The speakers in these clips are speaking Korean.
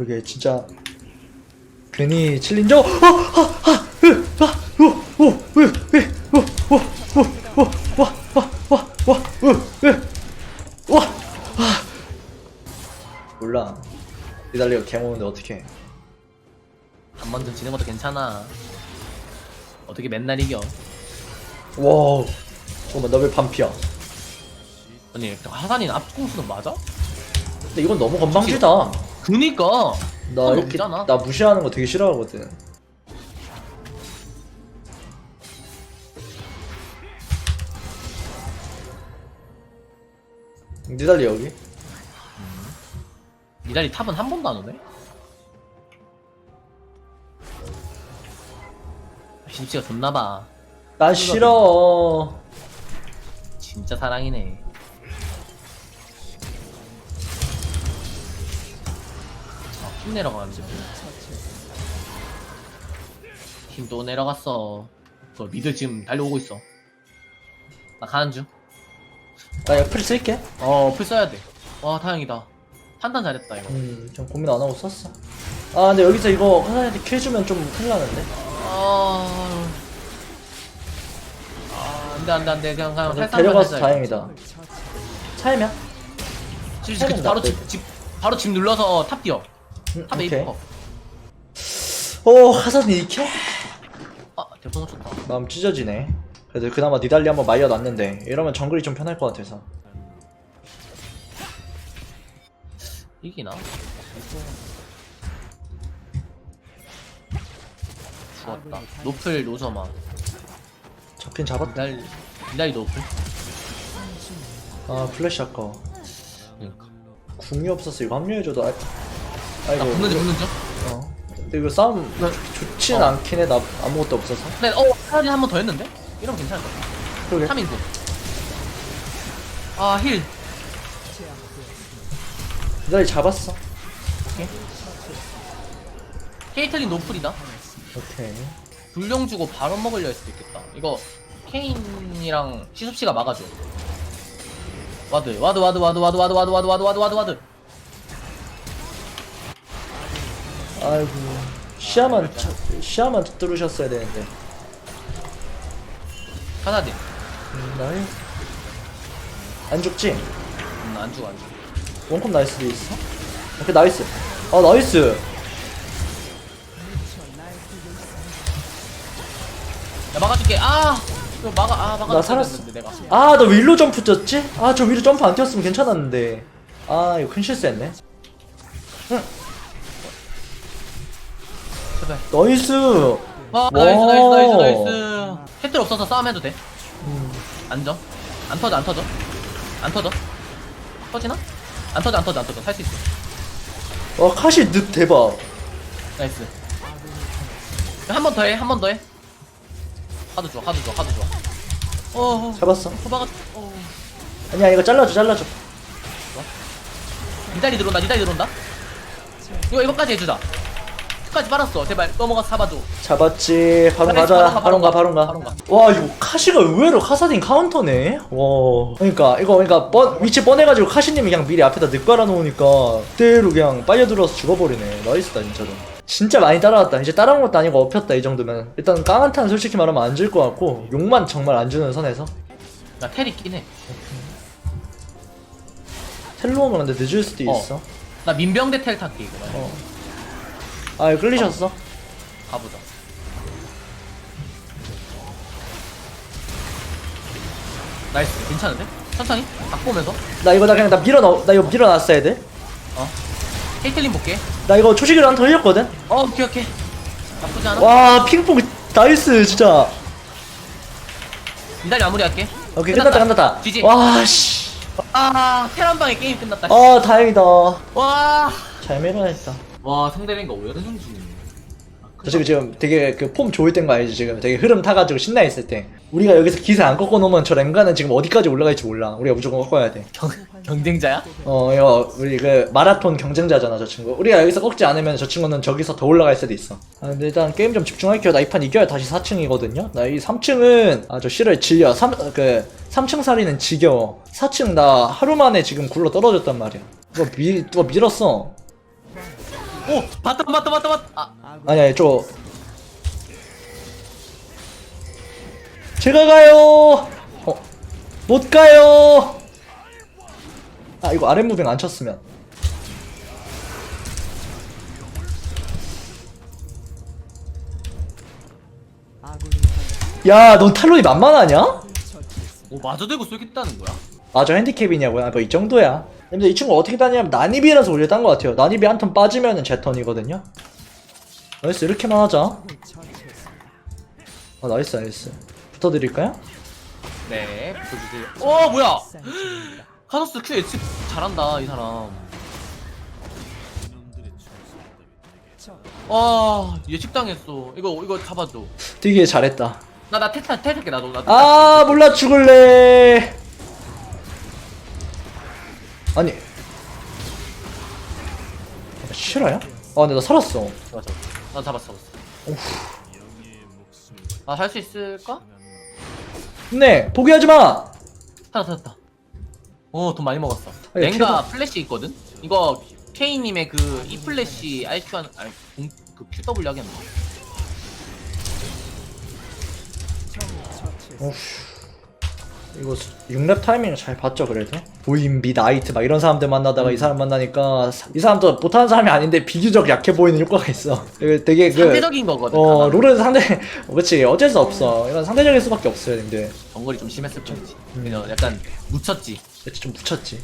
이게 진짜 괜히 칠린 적. 몰라. 이달리가 개모는데 어떻게? 한 번쯤 지는 것도 괜찮아. 어떻게 맨날 이겨? 와우. 잠깐만 나왜 반피야? 아니 화산이 앞꿈수는 맞아? 근데 이건 너무 건방지다. 그니까 나 그건 이렇게 없잖아. 나 무시하는 거 되게 싫어하거든 니달리 여기? 니달리 탑은 한 번도 안 오네. 심씨가 좋나봐. 난 싫어 진짜 사랑이네. 힘 내려가는지. 힘 또 내려갔어. 그 미드 지금 달려오고 있어. 나 가는 중. 나 옆을 쓸게 어, 풀 써야 돼. 와, 다행이다. 판단 잘했다, 이거. 음좀 고민 안 하고 썼어 아 근데 여기서 이거 하나한테 킬 주면 좀 큰일 나는데 아. 아, 안 돼, 안 돼, 안 돼. 그냥, 그냥 근데 살살만 데려가서. 다행이다 차이면? 집, 바로 집, 집, 바로 집 눌러서 탑 뛰어. 음, 탑 오케이. 에이퍼. 오 하산이 이렇게? 아, 대포 좋다. 마음 찢어지네 그래도 그나마 니달리 한번 말려놨는데 이러면 정글이 좀 편할 것 같아서 이기나? 죽었다. 노플 노저마. 잡긴 잡았다 니달, 니달이 노플? 아 플래시 아까워 그니까. 궁이 없었어 이거 합류해줘도 아, 나 아이고 붙는 중, 붙는 중? 어. 근데 이거 싸움 좋- 좋진 어. 않긴 해 나 아무것도 없어서 근데, 어, 차라리 한번 더 했는데? 이러면 괜찮을 것 같아. 그러게 3인분. 아, 힐. 니달리 잡았어 케이틀린 노플이다. 오케이 불룡 주고 바로 먹으려 할 수도 있겠다. 이거 케인이랑 시섭씨가 막아줘. 와드, 와드, 와드, 와드, 와드, 와드, 와드, 와드, 와드, 와드, 와드, 아이고 시야만 차- 시야만 뚫으셨어야 되는데 하나디. 음, 나이 안 죽지? 음, 안 죽어, 안 죽어. 원컵 나이스도 있어? 오케이 나이스 아 나이스 야, 막아줄게. 아! 이거 막아, 아, 막아. 나 살았어. 내가. 아나왜 일로 점프 쪘지? 아 저 위로 점프 안 뛰었으면 괜찮았는데 아 이거 큰 실수했네 제발. 나이스 와, 나이스, 나이스, 나이스, 와. 나이스. 햇들 없어서 싸움해도 돼. 음, 안정. 안 터져, 안 터져. 안 터져. 터지나? 안 터져, 안 터져, 안 터져. 살 수 있어. 와 카시 늪 대박 나이스. 한 번 더 해, 한 번 더 해. 하도 좋아, 하도 좋아, 하도 좋아. 어, 어, 잡았어 호박아, 어. 아니야 이거 잘라줘 잘라줘 니달리 들어온다, 니달리 들어온다. 이거 이거까지 해주자. 끝까지 빨았어. 제발 넘어가서 잡아줘. 잡았지 바로 가자 가, 바로 가 바로 바로 가 와 이거 카시가 의외로 카사딘 카운터네 와 그러니까 이거 그러니까 뻔, 위치 뻔해가지고 카시님이 그냥 미리 앞에다 늑 깔아놓으니까 그대로 그냥 빨려들어서 죽어버리네 나이스다 진짜로 진짜 많이 따라왔다 이제 따라온 것도 아니고 업혔다 이 정도면 일단 깡한탄 솔직히 말하면 안 줄 것 같고 욕만 정말 안 주는 선에서 나 테리 끼네. 텔로 오면 근데 늦을 수도 어. 있어 나 민병대 텔 탈게 이거. 어. 아 이거 끌리셨어? 가보자. 나이스, 괜찮은데? 천천히 각 보면서. 나 이거 나 그냥 나 밀어 넣, 나 이거 밀어 놨어야 돼. 어. 케이틀린 볼게. 나 이거 초식이로 한턴 흘렸거든. 어, 오케이 오케이. 나쁘지 않아. 와 핑퐁 나이스 진짜. 니달리 마무리할게. 오케이 끝났다 끝났다. GG. 와 씨. 아, 테란 방에 게임 끝났다. 아 다행이다. 와. 잘 밀어냈다. 와, 상대방가 오연승 중이네. 저 지금 지금 되게 그 폼 좋을 땐거 알지 지금 되게 흐름 타가지고 신나 있을 때. 우리가 여기서 기세 안 꺾어 놓으면 저 랭가는 지금 어디까지 올라갈지 몰라. 우리가 무조건 꺾어야 돼. 경, 경쟁자야? 어 이거 우리 그 마라톤 경쟁자잖아 저 친구. 우리가 여기서 꺾지 않으면 저 친구는 저기서 더 올라갈 수도 있어. 아 근데 일단 게임 좀 집중할게요. 나 이 판 이겨야 다시 4층이거든요. 나 이 3층은 아저 실을 질려. 3, 그 3층 살이는 지겨워. 4층 나 하루 만에 지금 굴러 떨어졌단 말이야. 누가 밀 누가 밀었어. 오 봤다 봤다 봤다 봤다 아 아니 아니 저 제가 가요 어? 못 가요 아 이거 아랫 무빙 안 쳤으면 야넌 탈론이 만만하냐? 오 마저 대고 쏘겠다는 거야? 아저 핸디캡이냐고요? 아, 뭐이 정도야 근데 이 친구 어떻게 다니냐면 난입이라서 오히려 딴것 같아요. 난입이 한 턴 빠지면은 제 턴이거든요. 나이스 이렇게만 하자. 아 나이스 나이스. 붙어드릴까요? 네 붙여주세요. 오 뭐야! 카더스 큐 예측 잘한다 이 사람. 와 예측 당했어. 이거 이거 잡아줘. 되게 잘했다. 나 나 테타 테타게 나도. 나아 몰라 죽을래 아니. 아, 실화야? 아 근데 나 살았어. 잡았어 나 잡았어. 잡았어 아 할 수 있을까? 네 포기하지마! 찾았다 찾았다. 어돈 많이 먹었어. 아니, 랭가 플래시 있거든? 이거 케이님의 그 E 플래시 RQ 한 아니 공- 그 QW 하겠네. 어휴 이거 6렙 타이밍을 잘 봤죠 그래도? 보임비 나이트 막 이런 사람들 만나다가 이 사람 만나니까 사- 이 사람도 못하는 사람이 아닌데 비교적 약해 보이는 효과가 있어. 되게 그 상대적인 거거든 어. 롤은 상대 그렇지 어쩔 수 없어. 이건 상대적일 수밖에 없어요 근데 정글이 좀 심했을 뿐이지. 그냥 약간 묻혔지. 그치 좀 붙였지.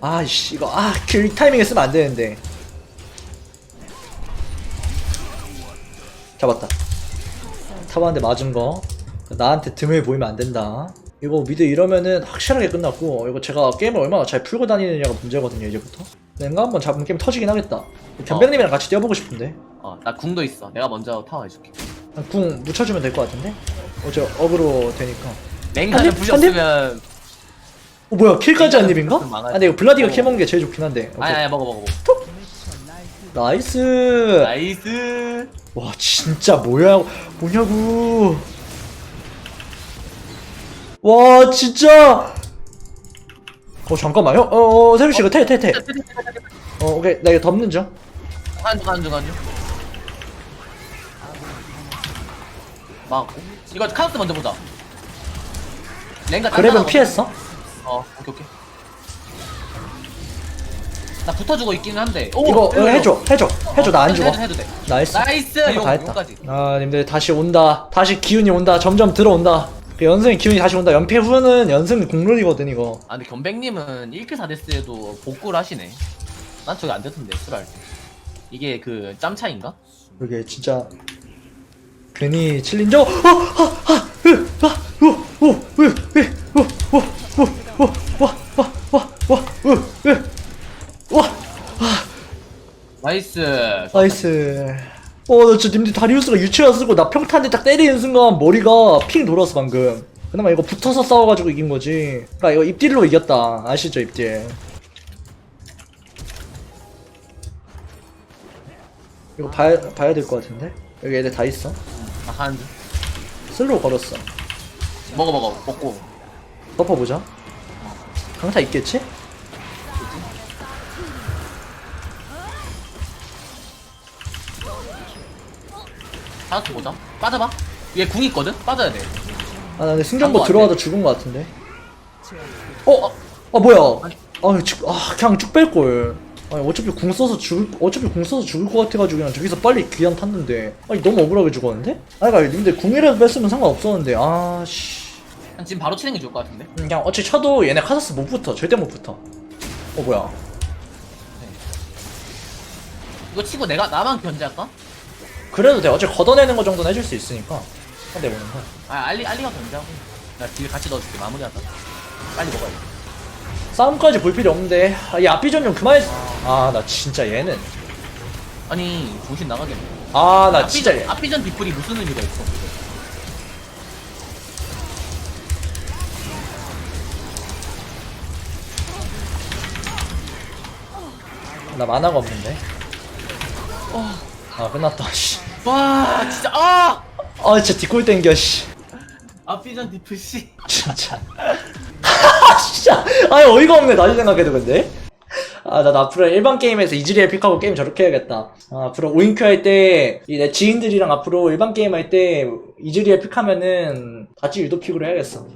아이씨 이거 아그 타이밍에 쓰면 안 되는데. 잡았다. 타바한테 맞은 거 나한테 틈을 보이면 안 된다. 이거 미드 이러면은 확실하게 끝났고 이거 제가 게임을 얼마나 잘 풀고 다니느냐가 문제거든요 이제부터. 내가 한번 잡으면 게임 터지긴 하겠다. 변백님이랑 같이 뛰어보고 싶은데. 어나 궁도 있어. 내가 먼저 타워 해줄게. 궁 묻혀주면 될 것 같은데? 어제 어그로 되니까. 랭가는 한 입? 부시 한 입? 없으면 어 뭐야 킬까지 한 입인가? 아 근데 이거 블라디가 어. 캐먹는 게 제일 좋긴 한데. 오케이. 아니 아니 먹어 먹어 먹어. 나이스! 나이스! 와 진짜 뭐야? 뭐냐고 와 진짜? 어 잠깐만요. 어어 세빈씨 이거 태태태. 어 오케이. 나 이거 덮는 중. 한중 한중 한중. 막고 이거 카우스 먼저 보자. 랭가 그랩은? 피했어? 어 오케이 오케이. 나 붙어주고 있기는 한데. 오, 이거 어, 해줘 해줘. 해줘 나안 죽어. 해도, 해도 돼 나이스. 나이스! 이거 용, 다. 했다 용까지. 아 님들 다시 온다. 다시 기운이 온다. 점점 들어온다. 그 연승의 기운이 다시 온다. 연패 후는 연승 국룰이거든 이거. 아 근데 견백님은 1킬 4데스에도 복구를 하시네. 난 저게 안 됐던데 때. 이게 그 짬 차인가? 이게 진짜 괜히 칠린 적 어, 아, 아, 으, 아, 우, 우, 으, 으, 우, 우, 우, 우, 와, 와, 와, 와, 으, 으, 와, 나이스. 나이스. 어, 나 진짜 님들 다리우스가 유치원 쓰고 나 평탄에 딱 때리는 순간 머리가 핑 돌았어 방금. 그나마 이거 붙어서 싸워가지고 이긴 거지. 그러니까 이거 입딜로 이겼다. 아시죠 입딜? 이거 봐야 봐야 될 것 같은데. 여기 애들 다 있어. 아 한줄 슬로우 걸었어. 먹어 먹어 먹고 덮어보자. 강타 있겠지? 하나씩 보자 빠져봐 얘 궁 있거든? 빠져야 돼 아, 나 근데 승전보. 들어가다 죽은 것 같은데. 어? 아, 뭐야? 아, 쭉, 아, 그냥 쭉 뺄 걸. 아니, 어차피 궁 써서 죽을, 어차피 궁 써서 죽을 것 같아가지고 그냥 저기서 빨리 귀한 탔는데. 아니, 너무 억울하게 죽었는데? 아니, 그니까, 님들 궁이라도 뺐으면 상관없었는데, 아, 씨. 한 지금 바로 치는 게 좋을 것 같은데 그냥 어차피 쳐도 얘네 카사스 못 붙어. 절대 못 붙어. 어, 뭐야. 이거 치고 내가 나만 견제할까? 그래도 돼. 어차피 걷어내는 거 정도는 해줄 수 있으니까. 상대 보는 거. 아 알리 알리가 견제하고 나딜 같이 넣어줄게 마무리하자 빨리 먹어야 돼 싸움까지 볼 필요 없는데. 아, 이 앞비전 좀 그만해. 아, 나 진짜 얘는. 아니 정신 나가겠네 아, 나 진짜 얘. 앞비전 뒷불이 무슨 의미가 있어 나 만화가 없는데. 아 끝났다. 씨. 와 진짜 아 아 진짜 뒷골 땡겨 씨. 앞비전 뒷불 씨 진짜. 진짜. 아니 어이가 없네 다시 생각해도 근데. 아 아, 나 앞으로 일반 게임에서 이즈리엘 픽하고 게임 저렇게 해야겠다. 아, 앞으로 오인큐 할 때, 이 내 지인들이랑 앞으로 일반 게임 할 때, 이즈리엘 픽하면은, 같이 유도 픽으로 해야겠어.